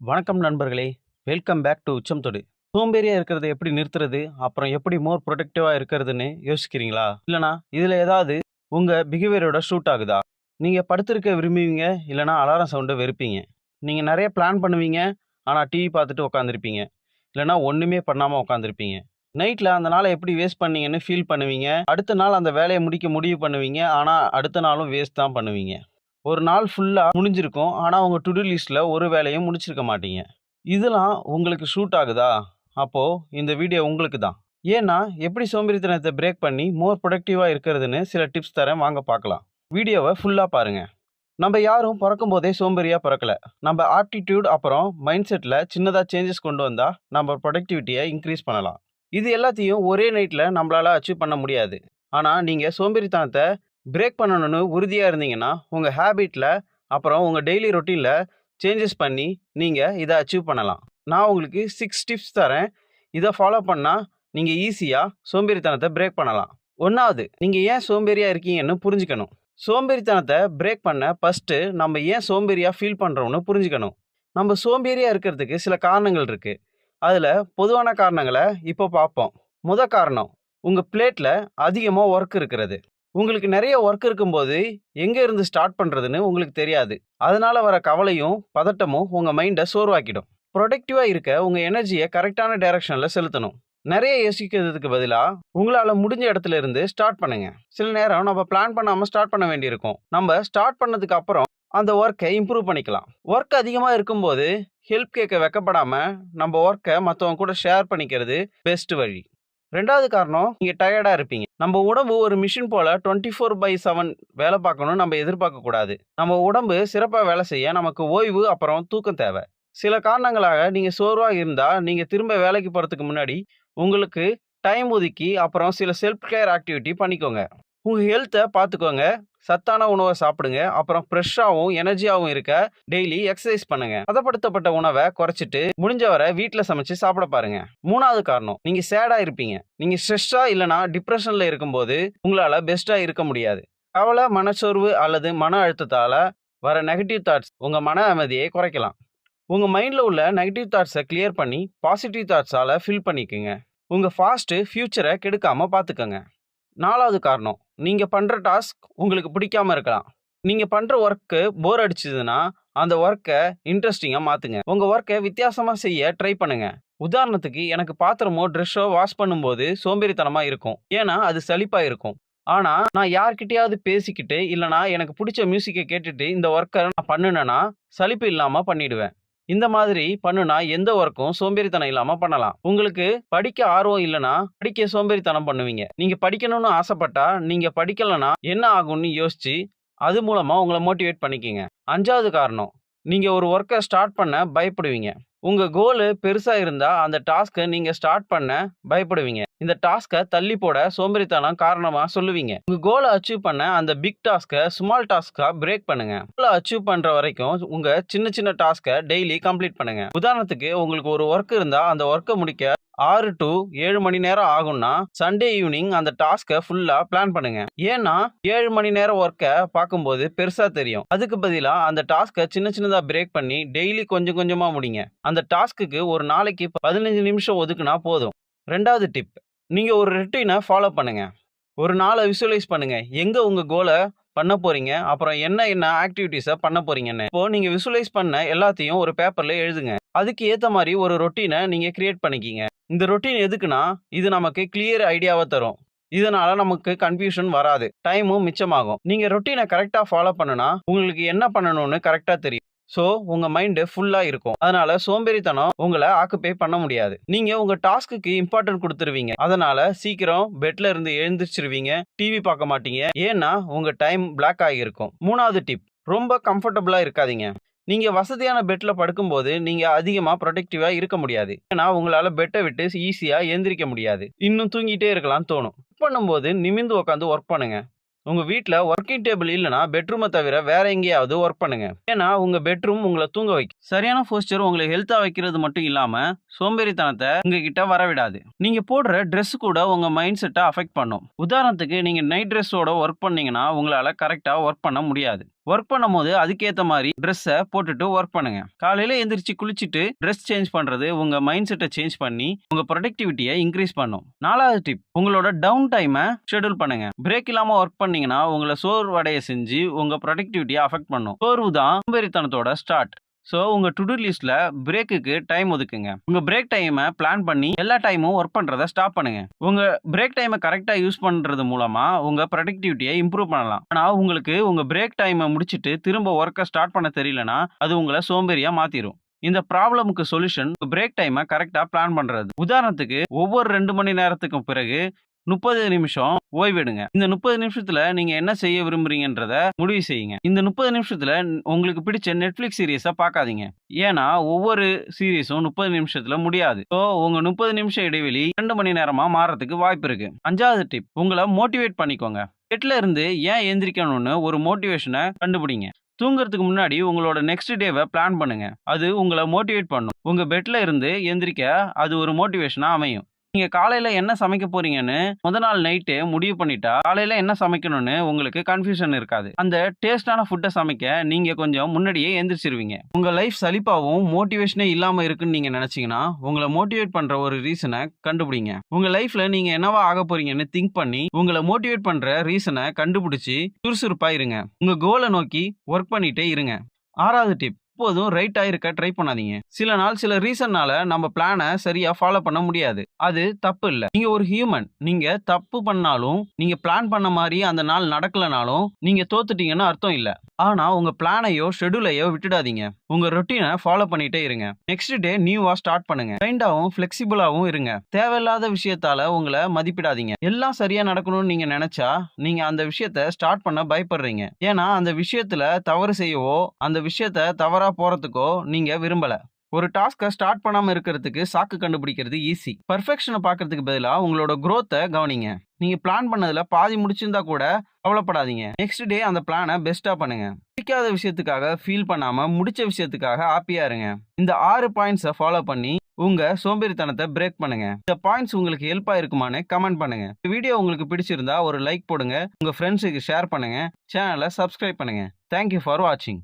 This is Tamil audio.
வணக்கம் நண்பர்களே. வெல்கம் பேக் டு உச்சம் தொடு. சோம்பேறியாக இருக்கிறத எப்படி நிறுத்துறது? அப்புறம் எப்படி மோர் ப்ரொடக்டிவாக இருக்கிறதுன்னு யோசிக்கிறீங்களா? இல்லைனா இதில் ஏதாவது உங்கள் பிஹேவியரோட ஷூட் ஆகுதா? நீங்கள் படுத்திருக்க விரும்புவீங்க இல்லைனா அலாரம் சவுண்டை வெறுப்பீங்க. நீங்கள் நிறைய பிளான் பண்ணுவீங்க ஆனால் டிவி பார்த்துட்டு உட்காந்துருப்பீங்க இல்லைனா ஒன்றுமே பண்ணாமல் உட்காந்துருப்பீங்க நைட்டில் அந்த நாளை எப்படி வேஸ்ட் பண்ணீங்கன்னு ஃபீல் பண்ணுவீங்க. அடுத்த நாள் அந்த வேலையை முடிக்க முடிவு பண்ணுவீங்க ஆனால் அடுத்த நாளும் வேஸ்ட் தான் பண்ணுவீங்க. ஒரு நாள் ஃபுல்லாக முடிஞ்சிருக்கும். ஆனால் உங்கள் டுடூ லிஸ்ட்டில் ஒரு வேலையும் முடிச்சிருக்க மாட்டீங்க. இதெல்லாம் உங்களுக்கு ஷூட் ஆகுதா? அப்போது இந்த வீடியோ உங்களுக்கு தான். ஏன்னா எப்படி சோம்பேறித்தனத்தை பிரேக் பண்ணி மோர் ப்ரொடக்டிவாக இருக்கிறதுன்னு சில டிப்ஸ் தரேன். வாங்க பார்க்கலாம். வீடியோவை ஃபுல்லாக பாருங்கள் நம்ம யாரும் பிறக்கும் போதே சோம்பேறியாக பிறக்கல. நம்ம ஆப்டிடியூட் அப்புறம் மைண்ட் செட்டில் சின்னதாக சேஞ்சஸ் கொண்டு வந்தால் நம்ம ப்ரொடக்டிவிட்டியை இன்க்ரீஸ் பண்ணலாம். இது எல்லாத்தையும் ஒரே நைட்டில் நம்மளால் அச்சீவ் பண்ண முடியாது. ஆனால் நீங்கள் சோம்பேறித்தனத்தை பிரேக் பண்ணணும்னு உறுதியாக இருந்தீங்கன்னா உங்கள் ஹேபிட்டில் அப்புறம் உங்கள் டெய்லி ரொட்டீனில் சேஞ்சஸ் பண்ணி நீங்கள் இதை அச்சீவ் பண்ணலாம். நான் உங்களுக்கு சிக்ஸ் டிப்ஸ் தரேன். இதை ஃபாலோ பண்ணால் நீங்கள் ஈஸியாக சோம்பேறித்தனத்தை பிரேக் பண்ணலாம். ஒன்றாவது நீங்கள் ஏன் சோம்பேறியாக இருக்கீங்கன்னு புரிஞ்சுக்கணும். சோம்பேறித்தனத்தை பிரேக் பண்ண ஃபஸ்ட்டு நம்ம ஏன் சோம்பேறியாக ஃபீல் பண்ணுறோம்னு புரிஞ்சுக்கணும். நம்ம சோம்பேறியாக இருக்கிறதுக்கு சில காரணங்கள் இருக்குது அதில் பொதுவான காரணங்களை இப்போ பார்ப்போம். முத காரணம் உங்கள் பிளேட்டில் அதிகமாக ஒர்க் இருக்கிறது. உங்களுக்கு நிறைய ஒர்க் இருக்கும்போது எங்கே இருந்து ஸ்டார்ட் பண்ணுறதுன்னு உங்களுக்கு தெரியாது. அதனால் வர கவலையும் பதட்டமும் உங்கள் மைண்டை சோர்வாக்கிடும். ப்ரொடக்டிவாக இருக்க உங்கள் எனர்ஜியை கரெக்டான டைரக்ஷனில் செலுத்தணும். நிறைய யோசிக்கிறதுக்கு பதிலாக உங்களால் முடிஞ்ச இடத்துல இருந்து ஸ்டார்ட் பண்ணுங்க. சில நேரம் நம்ம பிளான் பண்ணாமல் ஸ்டார்ட் பண்ண வேண்டியிருக்கும். நம்ம ஸ்டார்ட் பண்ணதுக்கு அப்புறம் அந்த ஒர்க்கை இம்ப்ரூவ் பண்ணிக்கலாம். ஒர்க் அதிகமாக இருக்கும்போது ஹெல்ப் கேட்க வெக்கப்படாமல் நம்ம ஒர்க்கை மற்றவங்க கூட ஷேர் பண்ணிக்கிறது பெஸ்ட் வழி. ரெண்டாவது காரணம் நீங்கள் டயர்டாக இருப்பீங்க. நம்ம உடம்பு ஒரு மிஷின் போல் டுவெண்ட்டி ஃபோர் பை செவன் வேலை பார்க்கணும்னு நம்ம எதிர்பார்க்கக்கூடாது நம்ம உடம்பு சிறப்பாக வேலை செய்ய நமக்கு ஓய்வு அப்புறம் தூக்கம் தேவை. சில காரணங்களாக நீங்கள் சோர்வாக இருந்தால் நீங்கள் திரும்ப வேலைக்கு போகிறதுக்கு முன்னாடி உங்களுக்கு டைம் ஒதுக்கி அப்புறம் சில செல்ஃப் கேர் ஆக்டிவிட்டி பண்ணிக்கோங்க. உங்கள் ஹெல்த்தை பார்த்துக்கோங்க சத்தான உணவை சாப்பிடுங்க. அப்புறம் ஃப்ரெஷ்ஷாகவும் எனர்ஜியாகவும் இருக்க டெய்லி எக்ஸசைஸ் பண்ணுங்க. பதப்படுத்தப்பட்ட உணவை குறைச்சிட்டு முடிஞ்சவரை வீட்டில் சமைச்சு சாப்பிட பாருங்க. மூணாவது காரணம் நீங்க சேடா இருப்பீங்க. நீங்க ஸ்ட்ரெஸ்ஸா இல்லைனா டிப்ரெஷன்ல இருக்கும்போது உங்களால பெஸ்டா இருக்க முடியாது. கவலை மனச்சோர்வு அல்லது மன அழுத்தத்தால வர நெகட்டிவ் தாட்ஸ் உங்க மன அமைதியை குறைக்கலாம். உங்க மைண்ட்ல உள்ள நெகட்டிவ் தாட்ஸை கிளியர் பண்ணி பாசிட்டிவ் தாட்ஸால ஃபில் பண்ணிக்கோங்க. உங்க ஃபாஸ்ட்டு ஃபியூச்சரை கெடுக்காம பார்த்துக்கோங்க நாலாவது காரணம் நீங்கள் பண்ணுற டாஸ்க் உங்களுக்கு பிடிக்காம இருக்கலாம். நீங்கள் பண்ணுற ஒர்க்கு போர் அடிச்சதுன்னா அந்த ஒர்க்கை இன்ட்ரெஸ்டிங்காக மாற்றுங்க உங்கள் ஒர்க்கை வித்தியாசமாக செய்ய ட்ரை பண்ணுங்கள் உதாரணத்துக்கு எனக்கு பாத்திரமோ ட்ரெஸ்ஸோ வாஷ் பண்ணும்போது சோம்பேறித்தனமாக இருக்கும். ஏன்னா அது சலிப்பாக இருக்கும். ஆனால் நான் யார்கிட்டயாவது பேசிக்கிட்டு இல்லைனா எனக்கு பிடிச்ச மியூசிக்கை கேட்டுட்டு இந்த ஒர்க்கை நான் பண்ணுனேன்னா சலிப்பு இல்லாமல் பண்ணிடுவேன். இந்த மாதிரி பண்ணுனா எந்த ஒர்க்கும் சோம்பேறித்தனம் இல்லாம பண்ணலாம். உங்களுக்கு படிக்க ஆர்வம் இல்லைன்னா படிக்க சோம்பேறித்தனம் பண்ணுவீங்க. நீங்க படிக்கணும்னு ஆசைப்பட்டா நீங்க படிக்கலனா என்ன ஆகும்னு யோசிச்சு அது மூலமா உங்களை மோட்டிவேட் பண்ணிக்கிங்க. அஞ்சாவது காரணம் நீங்க ஒரு ஒர்க்கை ஸ்டார்ட் பண்ண பயப்படுவீங்க. உங்கள் கோலு பெருசாக இருந்தால் அந்த டாஸ்க்கை நீங்கள் ஸ்டார்ட் பண்ண பயப்படுவீங்க. இந்த டாஸ்க்கை தள்ளி போட சோம்பேறித்தனம் காரணமாக சொல்லுவீங்க. உங்கள் கோலை அச்சீவ் பண்ண அந்த பிக் டாஸ்க்கை ஸ்மால் டாஸ்கா பிரேக் பண்ணுங்க. கோலை அச்சீவ் பண்ணுற வரைக்கும் உங்கள் சின்ன சின்ன டாஸ்க்கை டெய்லி கம்ப்ளீட் பண்ணுங்க. உதாரணத்துக்கு உங்களுக்கு ஒரு ஒர்க் இருந்தால் அந்த ஒர்க்கை முடிக்க ஆறு டு ஏழு மணி நேரம் ஆகும்னா சண்டே ஈவினிங் அந்த டாஸ்க்கை ஃபுல்லாக பிளான் பண்ணுங்க. ஏன்னா ஏழு மணி நேரம் ஒர்க்கை பார்க்கும்போது பெருசாக தெரியும். அதுக்கு பதிலாக அந்த டாஸ்க்கை சின்ன சின்னதாக பிரேக் பண்ணி டெய்லி கொஞ்சம் கொஞ்சமாக முடிங்க. அந்த டாஸ்க்குக்கு ஒரு நாளைக்கு பதினஞ்சு நிமிஷம் ஒதுக்குனா போதும். ரெண்டாவது டிப் நீங்கள் ஒரு ரொட்டீனை ஃபாலோ பண்ணுங்க. ஒரு நாளை விசுவலைஸ் பண்ணுங்க. எங்கே உங்கள் கோலை பண்ண போறீங்க? அப்புறம் என்ன என்ன ஆக்டிவிட்டீஸை பண்ண போறீங்கன்னு. இப்போ நீங்க விசுவலைஸ் பண்ண எல்லாத்தையும் ஒரு பேப்பர்ல எழுதுங்க. அதுக்கு ஏத்த மாதிரி ஒரு ரொட்டீனை நீங்க கிரியேட் பண்ணிக்கிங்க. இந்த ரொட்டீன் எதுக்குன்னா இது நமக்கு கிளியர் ஐடியாவை தரும். இதனால நமக்கு கன்ஃபியூஷன் வராது. டைமும் மிச்சமாகும். நீங்க ரொட்டீனை கரெக்டா ஃபாலோ பண்ணுனா உங்களுக்கு என்ன பண்ணணும்னு கரெக்டா தெரியும். ஸோ உங்க மைண்டு ஃபுல்லா இருக்கும். அதனால சோம்பேறித்தனம் உங்களை ஆக்குப்பே பண்ண முடியாது. நீங்க உங்க டாஸ்க்குக்கு இம்பார்ட்டன்ட் கொடுத்துருவீங்க. அதனால சீக்கிரம் பெட்ல இருந்து எழுந்திரிச்சிருவீங்க. டிவி பார்க்க மாட்டீங்க. ஏன்னா உங்க டைம் பிளாக் ஆகியிருக்கும் மூணாவது டிப் ரொம்ப கம்ஃபர்டபுளா இருக்காதீங்க. நீங்கள் வசதியான பெட்டில் படுக்கும்போது நீங்கள் அதிகமாக ப்ரொடெக்டிவாக இருக்க முடியாது. ஏன்னா உங்களால் பெட்டை விட்டு ஈஸியாக எந்திரிக்க முடியாது. இன்னும் தூங்கிட்டே இருக்கலாம்னு தோணும். ஒர்க் பண்ணும்போது நிமிந்து உட்காந்து ஒர்க் பண்ணுங்க. உங்கள் வீட்டில் ஒர்க்கிங் டேபிள் இல்லைனா பெட்ரூமை தவிர வேற எங்கேயாவது ஒர்க் பண்ணுங்க. ஏன்னா உங்கள் பெட்ரூம் உங்களை தூங்க வைக்கும். சரியான போஸ்டர் உங்களை ஹெல்த்தாக வைக்கிறது மட்டும் இல்லாமல் சோம்பேறித்தனத்தை உங்ககிட்ட வரவிடாது. நீங்கள் போடுற ட்ரெஸ் கூட உங்கள் மைண்ட் செட்டை அஃபெக்ட் பண்ணும். உதாரணத்துக்கு நீங்கள் நைட் ட்ரெஸ்ஸோட ஒர்க் பண்ணீங்கன்னா உங்களால் கரெக்டாக ஒர்க் பண்ண முடியாது. ஒர்க் பண்ணும்போது அதுக்கேற்ற மாதிரி ட்ரெஸ்ஸை போட்டுட்டு ஒர்க் பண்ணுங்க. காலையில் எந்திரிச்சு குளிச்சுட்டு ட்ரெஸ் சேஞ்ச் பண்ணுறது உங்கள் மைண்ட் செட்டை சேஞ்ச் பண்ணி உங்கள் ப்ரொடக்டிவிட்டியை இன்க்ரீஸ் பண்ணும். நாலாவது டிப் உங்களோட டவுன் டைமை ஷெடியூல் பண்ணுங்க. பிரேக் இல்லாமல் ஒர்க் பண்ணீங்கன்னா உங்களை சோர்வடைய செஞ்சு உங்கள் ப்ரொடக்டிவிட்டியை அஃபெக்ட் பண்ணும். சோர்வு தான் சோம்பேறித்தனத்தோட ஸ்டார்ட். ஸோ உங்கள் டு டூ லிஸ்ட்டில் பிரேக்குக்கு டைம் ஒதுக்குங்க. உங்கள் பிரேக் டைமை பிளான் பண்ணி எல்லா டைமும் ஒர்க் பண்ணுறத ஸ்டாப் பண்ணுங்கள் உங்கள் பிரேக் டைமை கரெக்டாக யூஸ் பண்ணுறது மூலமாக உங்கள் ப்ரொடக்டிவிட்டியை இம்ப்ரூவ் பண்ணலாம். ஆனால் உங்களுக்கு உங்கள் பிரேக் டைமை முடிச்சுட்டு திரும்ப ஒர்க்கை ஸ்டார்ட் பண்ண தெரியலனா அது உங்களை சோம்பேறியாக மாற்றிடும் இந்த ப்ராப்ளமுக்கு சொல்யூஷன் பிரேக் டைமை கரெக்டாக பிளான் பண்ணுறது உதாரணத்துக்கு ஒவ்வொரு ரெண்டு மணி நேரத்துக்கும் பிறகு 30 நிமிஷம் ஓய்வெடுங்க. இந்த 30 நிமிஷத்துல நீங்க என்ன செய்ய விரும்புறீங்கன்றத முடிவு செய்யுங்க. இந்த 30 நிமிஷத்துல உங்களுக்கு பிடிச்ச நெட்ஃபிளிக்ஸ் சீரியஸை பார்க்காதீங்க. ஏன்னா ஒவ்வொரு சீரியஸும் முப்பது நிமிஷத்துல முடியாது. ஸோ உங்க முப்பது நிமிஷம் இடைவெளி ரெண்டு மணி நேரமா மாறதுக்கு வாய்ப்பு இருக்கு. அஞ்சாவது டிப் உங்களை மோட்டிவேட் பண்ணிக்கோங்க. பெட்ல இருந்து ஏன் எந்திரிக்கணும்னு ஒரு மோட்டிவேஷனை கண்டுபிடிங்க. தூங்குறதுக்கு முன்னாடி உங்களோட நெக்ஸ்ட் டேவை பிளான் பண்ணுங்க. அது உங்களை மோட்டிவேட் பண்ணும். உங்க பெட்ல இருந்து எந்திரிக்க அது ஒரு மோட்டிவேஷனா அமையும். நீங்க காலையில என்ன சமைக்க போறீங்கன்னு முத நாள் நைட்டு முடிவு பண்ணிட்டா காலையில என்ன சமைக்கணும்னு உங்களுக்கு கன்ஃப்யூஷன் இருக்காது. அந்த டேஸ்டான ஃபுட்டை சமைக்க நீங்க கொஞ்சம் முன்னாடியே எந்திரிச்சிருவீங்க. உங்க லைஃப் சலிப்பாகவும் மோட்டிவேஷனே இல்லாம இருக்குன்னு நீங்க நினைச்சீங்கன்னா உங்களை மோட்டிவேட் பண்ற ஒரு ரீசனை கண்டுபிடிங்க. உங்க லைஃப்ல நீங்க என்னவா ஆக போறீங்கன்னு திங்க் பண்ணி உங்களை மோட்டிவேட் பண்ற ரீசனை கண்டுபிடிச்சி சுறுசுறுப்பா இருங்க. உங்க கோலை நோக்கி ஒர்க் பண்ணிட்டே இருங்க. ஆறாவது டிப் எப்போதும் ரைட் ஆயிருக்க ட்ரை பண்ணாதீங்க. சில நாள் சில ரீசன்னால நம்ம பிளானை சரியா ஃபாலோ பண்ண முடியாது. அது தப்பு இல்ல. நீங்க ஒரு ஹியூமன். நீங்க தப்பு பண்ணாலும் நீங்க பிளான் பண்ண மாதிரி அந்த நாள் நடக்கலனாலும் நீங்க தோத்துட்டீங்கன்னு அர்த்தம் இல்ல. ஆனா உங்க பிளானையோ ஷெடியூலையோ விட்டுடாதீங்க. உங்க ரொட்டீனை ஃபாலோ பண்ணிட்டே இருங்க. நெக்ஸ்ட் டே நியூவா ஸ்டார்ட் பண்ணுங்க. கைண்டாவும் ஃப்ளெக்சிபிளாவும் இருங்க. தேவையில்லாத விஷயத்தால உங்களை மதிப்பிடாதீங்க. எல்லாம் சரியா நடக்கணும்னு நீங்க நினைச்சா நீங்க அந்த விஷயத்த ஸ்டார்ட் பண்ண பயப்படுறீங்க. ஏன்னா அந்த விஷயத்துல தவறு செய்யவோ அந்த விஷயத்த தவறா போகிறதுக்கோ நீங்கள் விரும்பலை ஒரு டாஸ்க்கை ஸ்டார்ட் பண்ணாமல் இருக்கிறதுக்கு சாக்கு கண்டுபிடிக்கிறது ஈஸி. பர்ஃபெக்ஷனை பார்க்கறதுக்கு பதிலாக உங்களோட க்ரோத்தை கவனிங்க. நீங்கள் பிளான் பண்ணதில் பாதி முடிச்சிருந்தா கூட கவலைப்படாதீங்க. நெக்ஸ்ட் டே அந்த பிளானை பெஸ்ட்டாக பண்ணுங்க. பிடிக்காத விஷயத்துக்காக ஃபீல் பண்ணாமல் முடிச்ச விஷயத்துக்காக ஹாப்பியாக இருங்க. இந்த ஆறு பாயிண்ட்ஸை ஃபாலோ பண்ணி உங்கள் சோம்பேறித்தனத்தை பிரேக் பண்ணுங்க. இந்த பாயிண்ட்ஸ் உங்களுக்கு ஹெல்ப்பாக இருக்குமான்னு கமெண்ட் பண்ணுங்க. இந்த வீடியோ உங்களுக்கு பிடிச்சிருந்தா ஒரு லைக் போடுங்க. உங்கள் ஃப்ரெண்ட்ஸுக்கு ஷேர் பண்ணுங்க. சேனலை சப்ஸ்கிரைப் பண்ணுங்க. தேங்க் யூ ஃபார் வாட்சிங்.